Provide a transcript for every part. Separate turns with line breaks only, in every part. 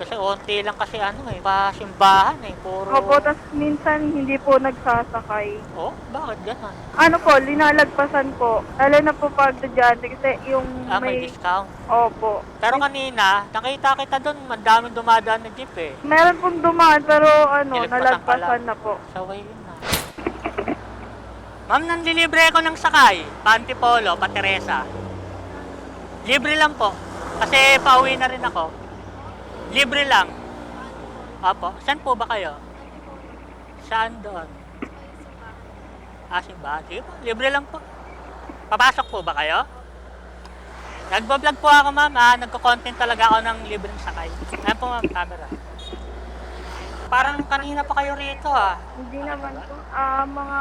Kasi onti lang kasi ano eh, pasimbahan eh. Puro...
Opo, tas minsan hindi po nagsasakay.
Oh, bakit ganun?
Ano po, linalagpasan po. Lalo na po pag estudyante kasi yung
Ah, may
may...
discount.
Opo.
Pero kanina, nakita kita doon, madaming dumadaan na jeep eh.
Meron pong dumaan pero ano,
Nilagpasan
nalagpasan
pala.
na po.
Saway yun na. Ma'am, nanlilibre ako ng sakay. Panty Polo, pa Teresa. Libre lang po. Kasi pauwi na rin ako. Libre lang. Apo, saan po ba kayo? Saan doon? Ah, simbahan. Sige po, libre lang po. Papasok po ba kayo? Nagbablog po ako ma'am, ah. Nagko-content talaga ako ng libreng sakay. Ayan po ma'am, camera. Parang kanina pa kayo rito ah.
Hindi naman po. Ah, mga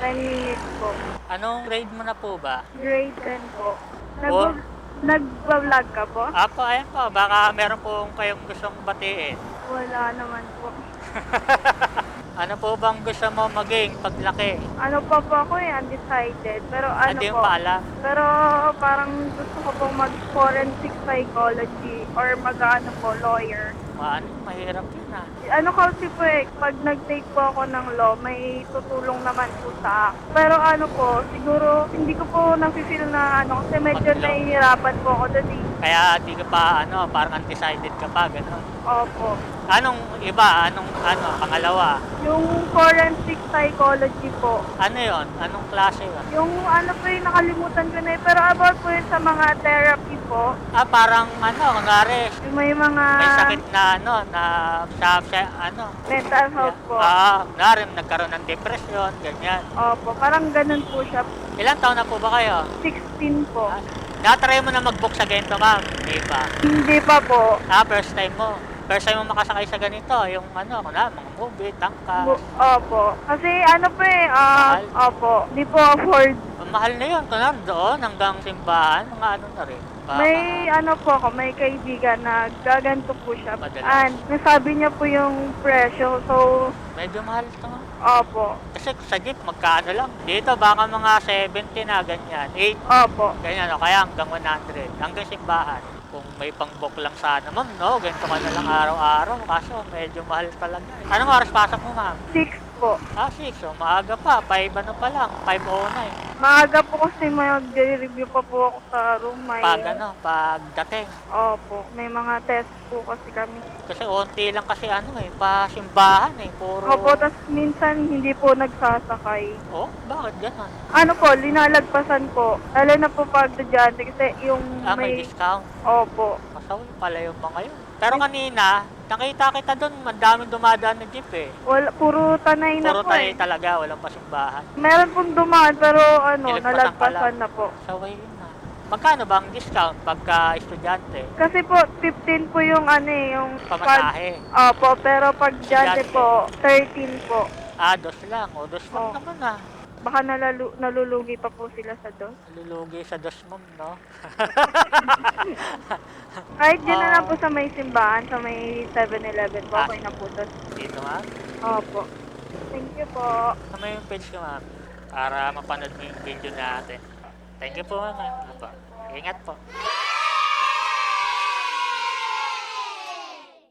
10 minutes po.
Anong grade mo na po ba?
Grade 10 po. Nag Nagba-vlog ka po?
Apo, ayan po. Baka meron po kayong gustong batiin.
Wala naman po.
Ano po bang gusto mo maging paglaki?
Ano pa po ako eh, undecided. Pero ano
Hindi
po,
mo pa alam.
pero parang gusto ko pong mag-forensic psychology or mag-ano po, lawyer.
Ano, mahirap yun ah.
Ano kasi po eh, pag nag-take po ako ng law, may tutulong naman po sa akin. Pero ano po, siguro hindi ko po nafe-feel na ano, kasi medyo
Mag-law.
nahihirapan po ako doon eh.
Kaya di ka pa, ano, parang undecided ka pa, gano'n.
Opo.
Anong iba? Anong, ano, pangalawa?
Yung forensic psychology po,
Ano yon? Anong klase yun?
yung ano po yung nakalimutan ko na eh, pero about po yun sa mga therapy po,
Ah, parang, ano, kunwari,
may mga
may sakit na, ano, na, sa, sa ano,
mental health po.
ah, kunwari, nagkaroon ng depression, ganyan.
Opo, parang ganun po siya.
Ilan taon na po ba kayo?
16 po.
Ah, Natry mo na mag-book sa ganito, ma'am? Di ba?
Hindi pa po.
Ah, first time mo. First time mo makasakay sa ganito, yung ano, kuna, mga movie, tangka.
Bu- Opo. Kasi ano po eh, ah,
Mahal?
opo, di po afford.
Mahal na yun, kuna, doon hanggang simbahan, mga ano na rin. Baka-
May ano po ako, may kaibigan na gaganto po siya.
Madalas.
And nasabi niya po yung presyo. So,
Medyo mahal ito nga.
opo.
Kasi sa jeep, magkano lang. Dito, baka mga 70 na, ganyan. 8,
Opo.
ganyan, o kaya hanggang 100. Hanggang simbahan. Kung may pang-book lang sana, ma'am, no? Ganito ka na lang araw-araw. Kaso, medyo mahal talaga. Anong oras pasok mo, ma'am?
6 po.
Ah, 6. So, maaga pa. 5 ano pa lang. 5.09.
Maaga po kasi mag-review pa po ako sa room. May,
Pag ano, pag dating.
Opo. May mga test po kasi kami.
Kasi onti lang kasi ano eh, pasimbahan eh. Puro...
Opo, tas minsan hindi po nagsasakay.
Oh, bakit ganun?
Ano po, linalagpasan po. Lalo na po pag estudyante kasi yung
Ah, may
may...
discount.
Opo.
Masawi pala yung mga yun. Pero kanina, nakita kita doon, madaming dumadaan na jeep eh.
Wala, puro tanay na
Puro
po
tayo
eh.
talaga, walang pasimbahan.
Meron pong dumaan pero ano,
Nilagpasan
nalagpasan
pala.
na po.
Saway yun na. Magkano ba ang discount pagka estudyante?
Kasi po, 15 po yung ano eh, yung...
Pamasahe.
Opo, pero pag estudyante
Estudyante.
po, 13 po.
Ah, dos lang. O, dos lang
Oh.
naman ah.
Baka nalalu nalulugi pa po sila sa dos.
Lulugi sa dos mom, no?
Kahit dyan na
Ah.
lang po sa may simbahan, sa may 7-Eleven po,
Ah.
okay na po doon.
Dito ma'am.
Opo. Thank you po.
Ano yung page ko ma'am? Para mapanood mo yung video natin. Thank you po ma'am. Apa. Ingat po.